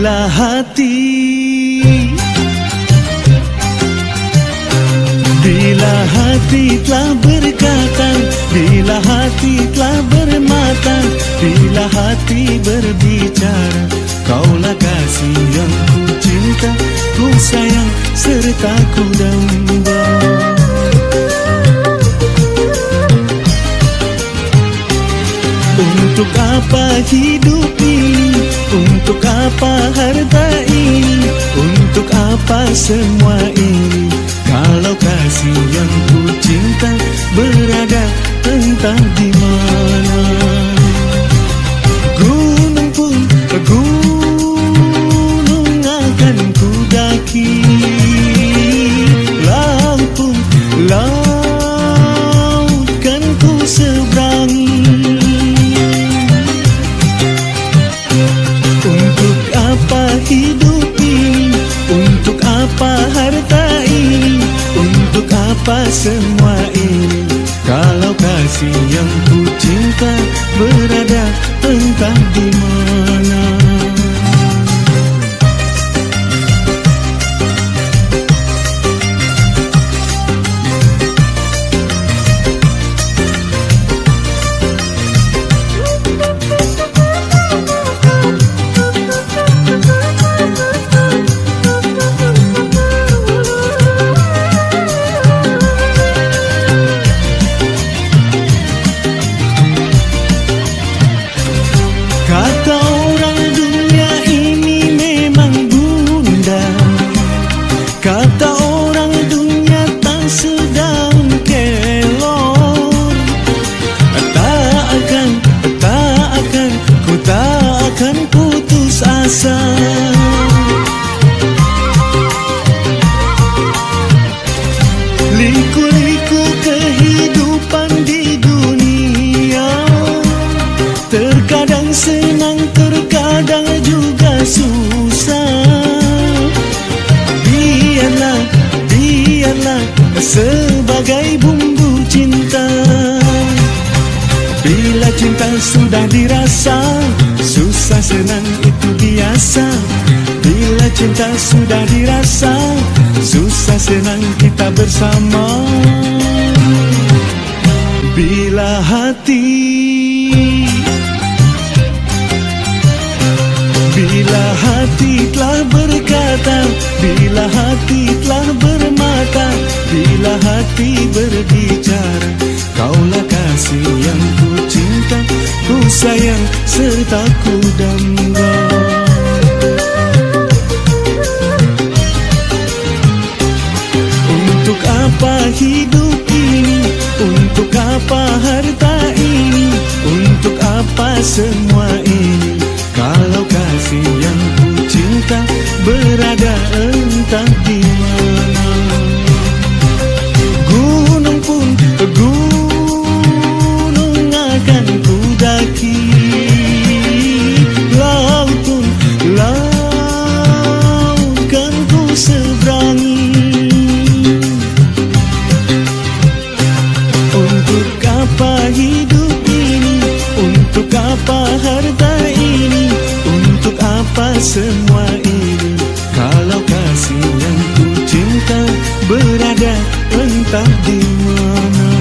Bila hati Bila hati telah berkata Bila hati telah bermata Bila hati berbicara Kaulah kasih yang ku cinta Ku sayang serta ku damba Untuk apa hidup ini? Untuk apa harta ini? Untuk apa semua ini? Kalau kasih yang ku cinta Berada entah di mana hidup ini Untuk apa harta ini Untuk apa semua ini Kalau kasih yang ku cinta Berada entah di mana sebagai bumbu cinta. Bila cinta sudah dirasa Susah senang itu biasa. Bila cinta sudah dirasa Susah senang kita bersama. Bila hati Bila hati telah berkata Bila hati telah bermata Bila hati berbicara Kaulah kasih yang ku cinta Ku sayang serta ku damba Untuk apa hidup ini? Untuk apa harta ini? Untuk apa semua ini? Kalau kasih yang ku cinta Berada entah di kasih yang ku